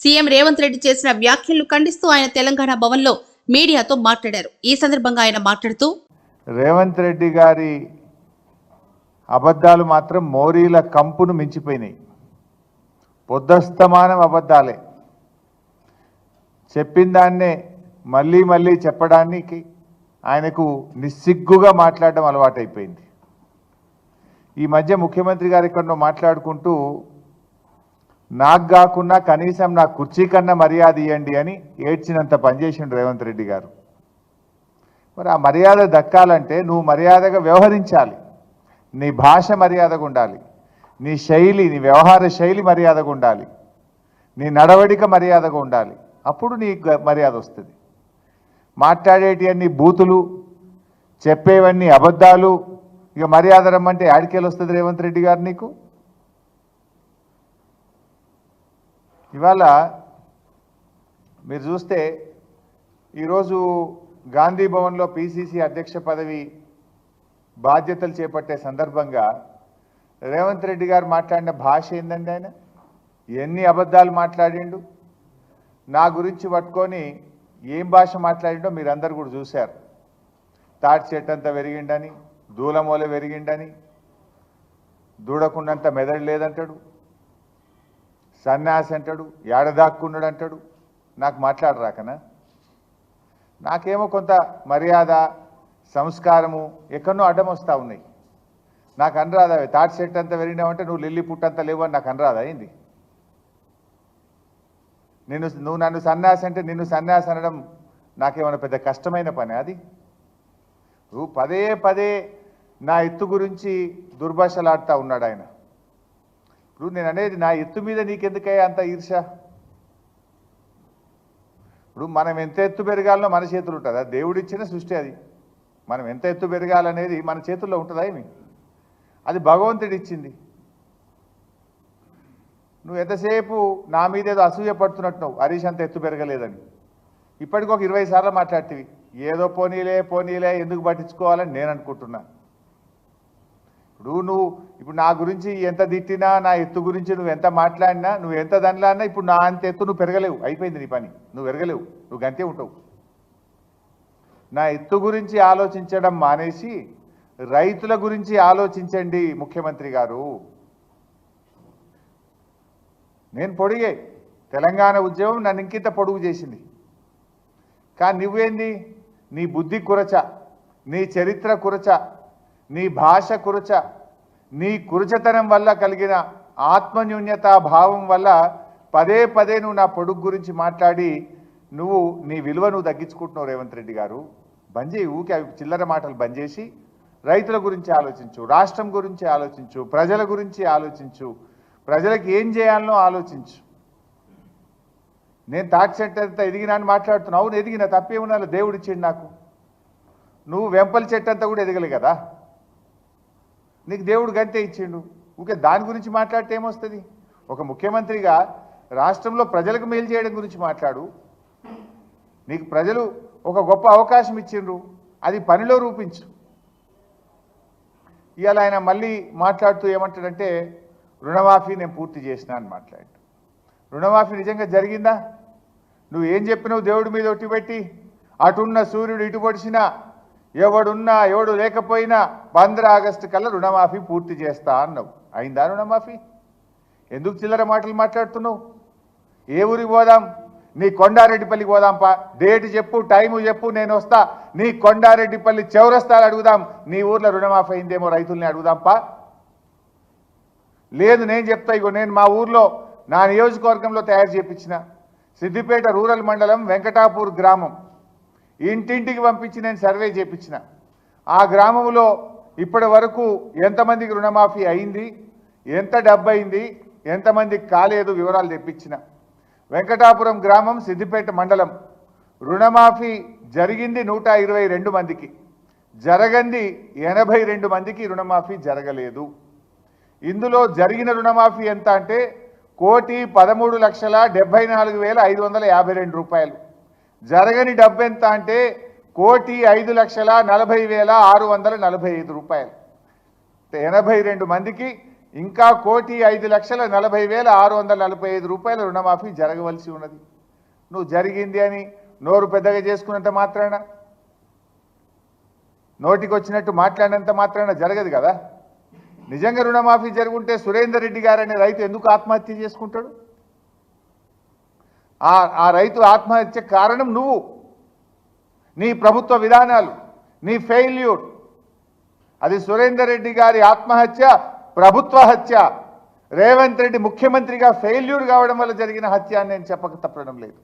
CM Revanth Reddy చేసిన వ్యాఖ్యలు ఖండిస్తూ ఆయన తెలంగాణ భవన్లో మీడియాతో మాట్లాడారు. ఈ సందర్భంగా ఆయన మాట్లాడుతూ రేవంత్ రెడ్డి గారి అబద్ధాలు మాత్రం మోరీల కంపును మించిపోయినాయి. పొద్దస్తమానం అబద్ధాలే. చెప్పిన దాన్నే మళ్ళీ మళ్ళీ చెప్పడానికి ఆయనకు నిస్సిగ్గుగా మాట్లాడడం అలవాటైపోయింది. ఈ మధ్య ముఖ్యమంత్రి గారు ఎక్కడో మాట్లాడుకుంటూ నాకు కాకుండా కనీసం నా కుర్చీ కన్నా మర్యాద ఇవ్వండి అని ఏడ్చినంత పనిచేసిండు రేవంత్ రెడ్డి గారు. మరి ఆ మర్యాద దక్కాలంటే నువ్వు మర్యాదగా వ్యవహరించాలి. నీ భాష మర్యాదగా ఉండాలి. నీ శైలి నీ వ్యవహార శైలి మర్యాదగా ఉండాలి. నీ నడవడిక మర్యాదగా ఉండాలి. అప్పుడు నీ మర్యాద వస్తుంది. మాట్లాడేటివన్నీ బూతులు చెప్పేవన్నీ అబద్ధాలు ఇక మర్యాద రమ్మంటే ఆడికేలు వస్తుంది రేవంత్ రెడ్డి గారు నీకు? ఇవాళ మీరు చూస్తే ఈరోజు గాంధీ భవన్లో పిసిసి అధ్యక్ష పదవి బాధ్యతలు చేపట్టే సందర్భంగా రేవంత్ రెడ్డి గారు మాట్లాడిన భాష ఏందండి ఆయన? ఎన్ని అబద్ధాలు మాట్లాడిండు? నా గురించి పట్టుకొని ఏం భాష మాట్లాడిండో మీరందరూ కూడా చూశారు. తాటి చెట్టు అంతా పెరిగిండని దూలమూల పెరిగిండని దూడకుండంత మెదడు లేదంటాడు. సన్యాసి అంటాడు ఏడదాక్కున్నాడు అంటాడు. నాకు మాట్లాడరాకనా నాకేమో కొంత మర్యాద సంస్కారము ఎక్కడనో అడ్డం వస్తూ ఉన్నాయి. నాకు అనరాదా తాటి సెట్ అంతా వెళ్ళినావంటే నువ్వు లిల్లీ పుట్టంతా లేవు అని నాకు అనరాదా అయింది. నిన్ను నువ్వు నన్ను సన్యాసి అంటే నిన్ను సన్యాసి అనడం నాకేమైనా పెద్ద కష్టమైన పని అది? నువ్వు పదే పదే నా ఎత్తు గురించి దుర్భాషలాడుతూ ఉన్నాడు ఆయన ఇప్పుడు నేను అనేది నా ఎత్తు మీద నీకెందుకయ్యా అంత ఈర్ష? ఇప్పుడు మనం ఎంత ఎత్తు పెరగాలనో మన చేతులు ఉంటుందా. దేవుడిచ్చిన సృష్టి అది. మనం ఎంత ఎత్తు పెరగాలనేది మన చేతుల్లో ఉంటుందా ఏమి? అది భగవంతుడి ఇచ్చింది. నువ్వు ఎంతసేపు నా మీద ఏదో అసూయ పడుతున్నట్టున్నావు. హరీష్ అంత ఎత్తు పెరగలేదని. ఇప్పటికి ఒక ఇరవై సార్లు మాట్లాడుతీవి. ఏదో పోనీలే పోనీలే ఎందుకు పట్టించుకోవాలని నేను అనుకుంటున్నాను ఇప్పుడు నువ్వు ఇప్పుడు నా గురించి ఎంత తిట్టినా నా ఎత్తు గురించి నువ్వు ఎంత మాట్లాడినా నువ్వు ఎంత దానిలాడినా ఇప్పుడు నా అంత ఎత్తు నువ్వు పెరగలేవు. అయిపోయింది నీ పని. నువ్వు పెరగలేవు. నువ్వు గంతే ఉంటావు. నా ఎత్తు గురించి ఆలోచించడం మానేసి రైతుల గురించి ఆలోచించండి ముఖ్యమంత్రి గారు. నేను పొడిగే. తెలంగాణ ఉద్యమం నన్ను ఇంకింత పొడుగు చేసింది. కానీ నువ్వేంది? నీ బుద్ధి కురచ. నీ చరిత్ర కురచ. నీ భాష కురచ నీ కురచతనం వల్ల కలిగిన ఆత్మన్యూన్యత భావం వల్ల పదే పదే నువ్వు నా పొడుగు గురించి మాట్లాడి నువ్వు నీ విలువ నువ్వు తగ్గించుకుంటున్నావు రేవంత్ రెడ్డి గారు. బంద్ చేయి ఊకే అవి చిల్లర మాటలు బంద్ చేసి రైతుల గురించి ఆలోచించు రాష్ట్రం గురించి ఆలోచించు ప్రజల గురించి ఆలోచించు ప్రజలకు ఏం చేయాలనో ఆలోచించు. నేను తాటి చెట్టు అంతా ఎదిగినా అని మాట్లాడుతున్నావు అవును ఎదిగిన తప్పేమున్నా దేవుడిచ్చిండు నాకు. నువ్వు వెంపల చెట్టు అంతా కూడా ఎదగలే కదా. నీకు దేవుడు గంతే ఇచ్చిండు. ఊకే దాని గురించి మాట్లాడితే ఏమొస్తుంది? ఒక ముఖ్యమంత్రిగా రాష్ట్రంలో ప్రజలకు మేలు చేయడం గురించి మాట్లాడు. నీకు ప్రజలు ఒక గొప్ప అవకాశం ఇచ్చిండ్రు. అది పనిలో రూపించు. ఇవాళ ఆయన మళ్ళీ మాట్లాడుతూ ఏమంటాడంటే రుణమాఫీ నేను పూర్తి చేసిన అని మాట్లాడు. రుణమాఫీ నిజంగా జరిగిందా? నువ్వు ఏం చెప్పినావు దేవుడి మీద ఒట్టి పెట్టి? అటున్న సూర్యుడు ఇటు పొడిచినా ఎవడున్నా ఎవడు లేకపోయినా పంద్ర ఆగస్టు కల్లా రుణమాఫీ పూర్తి చేస్తా అన్నావు. అయిందా రుణమాఫీ? ఎందుకు చిల్లర మాటలు మాట్లాడుతున్నావు? ఏ ఊరికి పోదాం? నీ కొండారెడ్డిపల్లికి పోదాంపా డేట్ చెప్పు టైము చెప్పు నేను వస్తా. నీ కొండారెడ్డిపల్లి చౌరస్తాలు అడుగుదాం. నీ ఊర్లో రుణమాఫీ అయిందేమో రైతుల్ని అడుగుదాంపా లేదు నేను చెప్తా ఇగో నేను మా ఊర్లో నా నియోజకవర్గంలో తయారు చేపించిన సిద్దిపేట రూరల్ మండలం వెంకటాపూర్ గ్రామం. ఇంటింటికి పంపించి నేను సర్వే చేపించిన. ఆ గ్రామంలో ఇప్పటి వరకు ఎంతమందికి రుణమాఫీ అయింది ఎంత డబ్బు అయింది ఎంతమందికి కాలేదు వివరాలు తెప్పించిన. వెంకటాపురం గ్రామం సిద్దిపేట మండలం. రుణమాఫీ జరిగింది నూట ఇరవై రెండు మందికి. జరగంది ఎనభై రెండు మందికి రుణమాఫీ జరగలేదు. ఇందులో జరిగిన రుణమాఫీ ఎంత అంటే కోటి పదమూడు లక్షల డెబ్బై నాలుగు వేల ఐదు వందల యాభై రెండు రూపాయలు. జరగని డబ్బు ఎంత అంటే కోటి ఐదు లక్షల నలభై వేల ఆరు వందల నలభై ఐదు రూపాయలు. ఎనభై రెండు మందికి ఇంకా కోటి ఐదు లక్షల నలభై వేల ఆరు వందల నలభై ఐదు రూపాయల రుణమాఫీ జరగవలసి ఉన్నది. నువ్వు జరిగింది అని నోరు పెద్దగా చేసుకున్నంత మాత్రాన నోటికి వచ్చినట్టు మాట్లాడినంత మాత్రాన జరగదు కదా? నిజంగా రుణమాఫీ జరుగుంటే సురేందర్ రెడ్డి గారు అనే రైతు ఎందుకు ఆత్మహత్య చేసుకుంటాడు? ఆ ఆ రైతు ఆత్మహత్య కారణం నువ్వు. నీ ప్రభుత్వ విధానాలు నీ ఫెయిల్యూర్. అది సురేందర్ రెడ్డి గారి ఆత్మహత్య ప్రభుత్వ హత్య. రేవంత్ రెడ్డి ముఖ్యమంత్రిగా ఫెయిల్యూర్ కావడం వల్ల జరిగిన హత్య అని నేను చెప్పక తప్పడం లేదు.